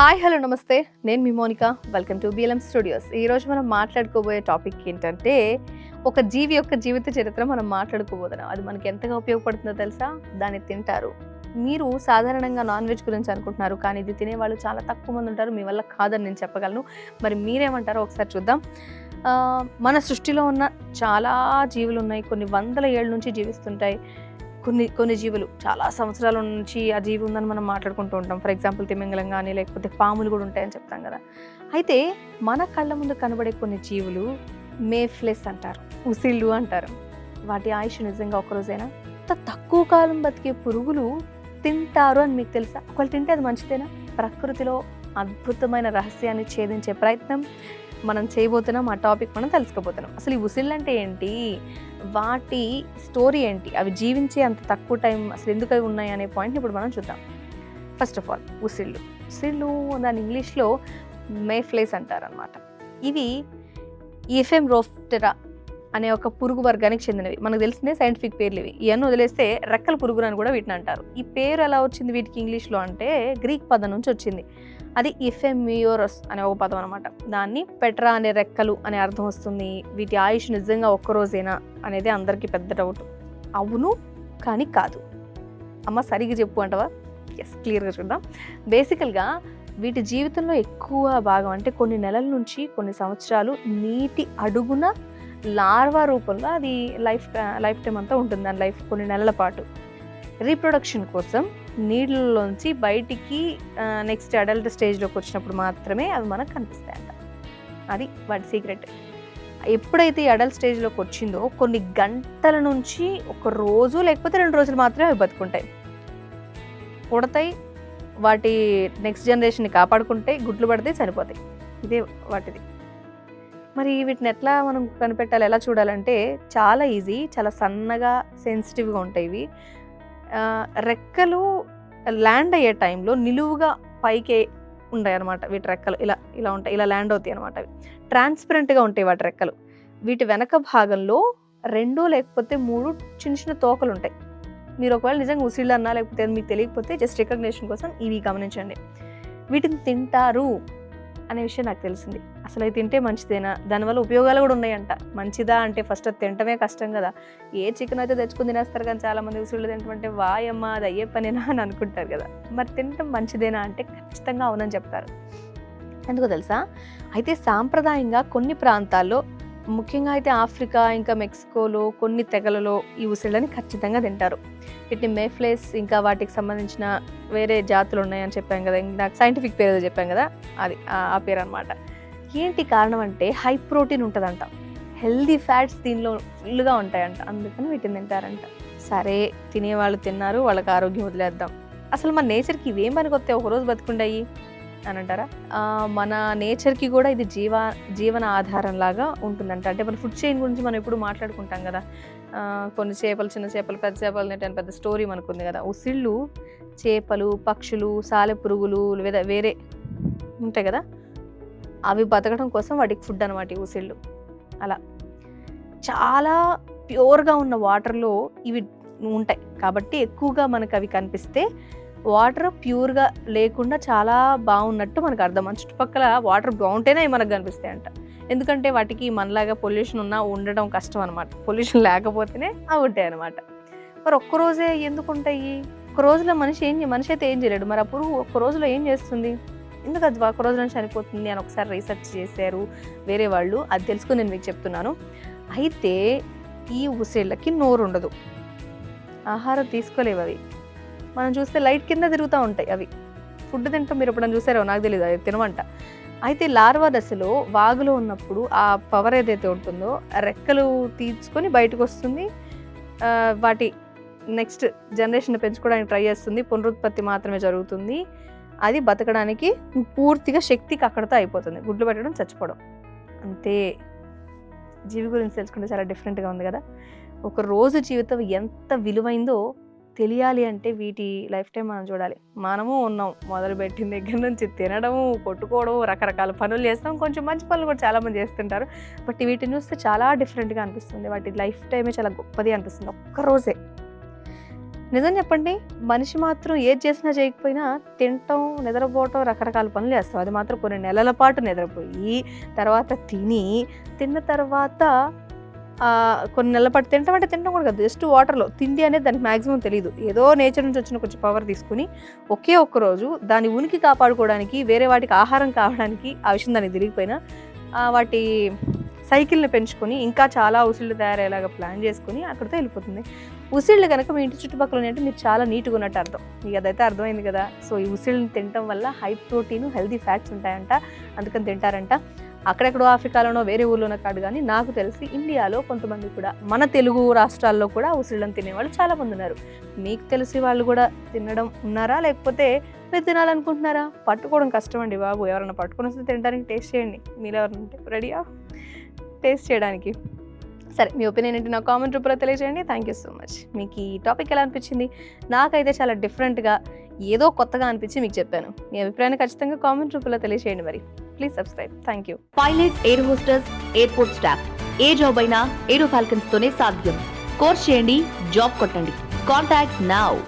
Hi hello నమస్తే. నేను మీ Monika. Welcome to BLM studios. ఈరోజు మనం మాట్లాడుకోబోయే టాపిక్ ఏంటంటే ఒక జీవి యొక్క జీవిత చరిత్ర మనం మాట్లాడుకోబోతున్నాం. అది మనకి ఎంతగా ఉపయోగపడుతుందో తెలుసా? దాన్ని తింటారు. మీరు సాధారణంగా నాన్ వెజ్ గురించి అనుకుంటున్నారు కానీ ఇది తినేవాళ్ళు చాలా తక్కువ మంది ఉంటారు. మీ వల్ల కాదని నేను చెప్పగలను. మరి మీరేమంటారో ఒకసారి చూద్దాం. మన సృష్టిలో ఉన్న చాలా జీవులు ఉన్నాయి. కొన్ని వందల ఏళ్ళ నుంచి జీవిస్తుంటాయి. కొన్ని కొన్ని జీవులు. చాలా సంవత్సరాల నుంచి ఆ జీవి ఉందని మనం మాట్లాడుకుంటూ ఉంటాం. ఫర్ ఎగ్జాంపుల్ తిమింగలం కానీ లేకపోతే పాములు కూడా ఉంటాయని చెప్తాం కదా. అయితే మన కళ్ళ ముందు కనబడే కొన్ని జీవులు మేఫ్లెస్ అంటారు ఉసిళ్ళు అంటారు. వాటి ఆయుష్ నిజంగా ఒక అంత తక్కువ కాలం బతికే పురుగులు తింటారు అని మీకు తెలుసా? ఒకళ్ళు తింటే అది మంచిదేనా? ప్రకృతిలో అద్భుతమైన రహస్యాన్ని ఛేదించే ప్రయత్నం మనం చేయబోతున్నాం ఆ టాపిక్ మనం తెలుసుకోబోతున్నాం. అసలు ఈ ఉసిళ్ళు అంటే ఏంటి? వాటి స్టోరీ ఏంటి? అవి జీవించే అంత తక్కువ టైం అసలు ఎందుకు అవి ఉన్నాయి అనే పాయింట్ ఇప్పుడు మనం చూద్దాం. ఫస్ట్ ఆఫ్ ఆల్ ఉసిళ్ళు ఉసిళ్ళు దాని ఇంగ్లీష్లో మేఫ్లేస్ అంటారనమాట ఇవి ఈఫెమ్ రోఫ్టెరా అనే ఒక పురుగు వర్గానికి చెందినవి. మనకు తెలిసిందే సైంటిఫిక్ పేర్లు ఇవి. ఇవన్నీ వదిలేస్తే రెక్కల పురుగులు అని కూడా వీటిని అంటారు. ఈ పేరు ఎలా వచ్చింది వీటికి ఇంగ్లీష్లో అంటే గ్రీక్ పదం నుంచి వచ్చింది. అది ఇఫెమ్యూరస్ అనే ఒక పదం అనమాట దాన్ని పెట్రా అనే రెక్కలు అనే అర్థం వస్తుంది. వీటి ఆయుష్ నిజంగా ఒక్క రోజేనా అనేది అందరికీ పెద్ద డౌట్ అవును కానీ కాదు. అమ్మ సరిగ్గా చెప్పు అంటవా? ఎస్ క్లియర్గా చూద్దాం. బేసికల్గా వీటి జీవితంలో ఎక్కువ భాగం అంటే కొన్ని నెలల నుంచి కొన్ని సంవత్సరాలు నీటి అడుగున లార్వా రూపంలో అది లైఫ్ లైఫ్ టైం అంతా ఉంటుంది. దాని లైఫ్ కొన్ని నెలల పాటు. రీప్రొడక్షన్ కోసం నీళ్ళలోంచి బయటికి నెక్స్ట్ అడల్ట్ స్టేజ్లోకి వచ్చినప్పుడు మాత్రమే అవి మనకు కనిపిస్తాయంట. అది వాటి సీక్రెట్ ఎప్పుడైతే ఈ అడల్ట్ స్టేజ్లోకి వచ్చిందో కొన్ని గంటల నుంచి ఒక రోజు లేకపోతే రెండు రోజులు మాత్రమే అవి బతుకుంటాయి. పుడతాయి వాటి నెక్స్ట్ జనరేషన్ని కాపాడుకుంటాయి గుడ్లు పడితే చనిపోతాయి. ఇదే వాటిది. మరి వీటిని ఎట్లా మనం కనిపెట్టాలి ఎలా చూడాలంటే చాలా ఈజీ చాలా సన్నగా సెన్సిటివ్గా ఉంటాయి ఇవి. రెక్కలు ల్యాండ్ అయ్యే టైంలో నిలువుగా పైకి ఉంటాయి అనమాట వీటి రెక్కలు. ఇలా ఇలా ఉంటాయి ఇలా ల్యాండ్ అవుతాయి అనమాట అవి. ట్రాన్స్పరెంట్గా ఉంటాయి వాటి రెక్కలు. వీటి వెనక భాగంలో రెండు లేకపోతే మూడు చిన్న చిన్న తోకలు ఉంటాయి. మీరు ఒకవేళ నిజంగా ఉసిళ్ళు అన్నా లేకపోతే మీకు తెలియకపోతే జస్ట్ రికగ్నేషన్ కోసం ఇవి గమనించండి. వీటిని తింటారు అనే విషయం నాకు తెలిసింది. అసలు అది తింటే మంచిదేనా? దానివల్ల ఉపయోగాలు కూడా ఉన్నాయంట. మంచిదా అంటే ఫస్ట్ అది తినటమే కష్టం కదా. ఏ చికెన్ అయితే తెచ్చుకుని తినేస్తారు కానీ చాలా మంది ఉసుళ్ళు తింటామంటే వాయమ్మ అది అయ్యే పనేనా? అని అనుకుంటారు కదా. మరి తినటం మంచిదేనా అంటే ఖచ్చితంగా అవునని చెప్తారు. ఎందుకో తెలుసా? అయితే సాంప్రదాయంగా కొన్ని ప్రాంతాల్లో ముఖ్యంగా అయితే ఆఫ్రికా ఇంకా మెక్సికోలో కొన్ని తెగలలో ఈ ఉసిళ్ళని ఖచ్చితంగా తింటారు. వీటిని మేఫ్లేస్ ఇంకా వాటికి సంబంధించిన వేరే జాతులు ఉన్నాయని చెప్పాం కదా. నాకు సైంటిఫిక్ పేరు చెప్పాం కదా. అది ఆ పేరు అనమాట ఏంటి కారణం అంటే హై ప్రోటీన్ ఉంటుందంట. హెల్దీ ఫ్యాట్స్ దీనిలో ఫుల్గా ఉంటాయంట. అందుకని వీటిని తింటారంట. సరే తినేవాళ్ళు తిన్నారు వాళ్ళకి ఆరోగ్యం వదిలేద్దాం. అసలు మన నేచర్కి ఇవేం పనికొస్తే ఒకరోజు బతుకుండాయి అని అంటారా? మన నేచర్కి కూడా ఇది జీవ జీవన ఆధారం లాగా ఉంటుందంట. అంటే మన ఫుడ్ చైన్ గురించి మనం ఎప్పుడు మాట్లాడుకుంటాం కదా. కొన్ని చేపలు చిన్న చేపలు పెద్ద చేపలు తింటే పెద్ద స్టోరీ మనకు ఉంది కదా. ఉసిళ్ళు చేపలు పక్షులు సాలె పురుగులు లేదా వేరే ఉంటాయి కదా. అవి బతకడం కోసం వాటికి ఫుడ్ అనమాట ఊసిళ్ళు అలా. చాలా ప్యూర్గా ఉన్న వాటర్లో ఇవి ఉంటాయి. కాబట్టి ఎక్కువగా మనకు అవి కనిపిస్తే వాటర్ ప్యూర్గా లేకుండా చాలా బాగున్నట్టు మనకు అర్థం. మన చుట్టుపక్కల వాటర్ బాగుంటేనే అవి మనకు కనిపిస్తాయి అంట ఎందుకంటే వాటికి మనలాగా పొల్యూషన్ ఉన్నా ఉండడం కష్టం అనమాట పొల్యూషన్ లేకపోతేనే అవి ఉంటాయి అనమాట మరి ఒక్క రోజే ఎందుకు ఉంటాయి? ఒక రోజులో మనిషి ఏం మనిషి అయితే ఏం చేయలేడు. మరి ఆ పురుగు ఒక్క రోజులో ఏం చేస్తుంది? ఎందుకు అది ఒక రోజు నుంచి చనిపోతుంది అని ఒకసారి రీసెర్చ్ చేశారు వేరే వాళ్ళు. అది తెలుసుకుని నేను మీకు చెప్తున్నాను. అయితే ఈ ఉసేళ్ళకి నోరు ఉండదు. ఆహారం తీసుకోలేవు అవి. మనం చూస్తే లైట్ కింద తిరుగుతూ ఉంటాయి అవి. ఫుడ్ తింటాం మీరు ఎప్పుడైనా చూసారో? నాకు తెలియదు అది తినమంట. అయితే లార్వా దశలో వాగులో ఉన్నప్పుడు ఆ పవర్ ఏదైతే ఉంటుందో రెక్కలు తీర్చుకొని బయటకు వస్తుంది. వాటి నెక్స్ట్ జనరేషన్ పెంచుకోవడానికి ట్రై చేస్తుంది. పునరుత్పత్తి మాత్రమే జరుగుతుంది. అది బతకడానికి పూర్తిగా శక్తికి అక్కడతో అయిపోతుంది. గుడ్లు పెట్టడం చచ్చిపోవడం. అంతే. జీవి గురించి తెలుసుకుంటే చాలా డిఫరెంట్గా ఉంది కదా. ఒక రోజు జీవితం ఎంత విలువైందో తెలియాలి అంటే వీటి లైఫ్ టైం మనం చూడాలి. మనము ఉన్నాం మొదలుపెట్టిన దగ్గర నుంచి తినడము కొట్టుకోవడం రకరకాల పనులు చేస్తాం కొంచెం మంచి పనులు కూడా చాలామంది చేస్తుంటారు. బట్ వీటిని చూస్తే చాలా డిఫరెంట్గా అనిపిస్తుంది. వాటి లైఫ్ టైమే చాలా గొప్పది అనిపిస్తుంది ఒక్కరోజే నిజం చెప్పండి మనిషి మాత్రం ఏది చేసినా చేయకపోయినా తినటం నిద్రపోవటం రకరకాల పనులు చేస్తాం. అది మాత్రం కొన్ని నెలల పాటు నిద్రపోయి తర్వాత తిని తిన్న తర్వాత కొన్ని నెలల పాటు తినటం అంటే తినడం కూడా కాదు. జస్ట్ వాటర్లో తిండి అనేది దానికి మ్యాక్సిమం తెలియదు ఏదో నేచర్ నుంచి వచ్చిన కొంచెం పవర్ తీసుకుని ఒకే ఒక్క రోజు దాని ఉనికి కాపాడుకోవడానికి వేరే వాటికి ఆహారం కావడానికి ఆ విషయం దానికి తిరిగిపోయినా వాటి సైకిల్ని పెంచుకొని ఇంకా చాలా ఉసిళ్ళు తయారయ్యేలాగా ప్లాన్ చేసుకుని అక్కడితో వెళ్ళిపోతుంది. ఉసిళ్ళు కనుక మీ ఇంటి చుట్టుపక్కల ఉన్నాయంటే మీరు చాలా నీట్గా ఉన్నట్టు అర్థం. మీకు అదైతే అర్థమైంది కదా. సో ఈ ఉసిళ్ళని తినటం వల్ల హై ప్రోటీన్ హెల్దీ ఫ్యాట్స్ ఉంటాయంట. అందుకని తింటారంట. అక్కడెక్కడో ఆఫ్రికాలోనో వేరే ఊర్లోనో కాదు కానీ నాకు తెలిసి ఇండియాలో కొంతమంది కూడా మన తెలుగు రాష్ట్రాల్లో కూడా ఉసిళ్ళని తినేవాళ్ళు చాలామంది ఉన్నారు. మీకు తెలిసి వాళ్ళు కూడా తినడం ఉన్నారా? లేకపోతే మీరు తినాలనుకుంటున్నారా? పట్టుకోవడం కష్టం అండి బాబు. ఎవరైనా పట్టుకొని వస్తే తినడానికి టేస్ట్ చేయండి. మీరు ఎవరైనా రెడీయా? టేస్ట్ చేయడానికి. సరే మీ ఒపీనియన్ ఏంటి నా కామెంట్ రూపంలో తెలియజేయండి. థ్యాంక్ యూ సో మచ్ మీకు ఈ టాపిక్ ఎలా అనిపించింది? నాకైతే చాలా డిఫరెంట్గా ఏదో కొత్తగా అనిపించి మీకు చెప్పాను. మీ అభిప్రాయాన్ని ఖచ్చితంగా కామెంట్ రూపంలో తెలియజేయండి మరి. Please subscribe thank you pilot air hostesses airport staff A job అయినా ఏరో ఫాల్కన్స్ తోనే సాధ్యం. కోర్స్ చేయండి జాబ్ కొట్టండి. Contact now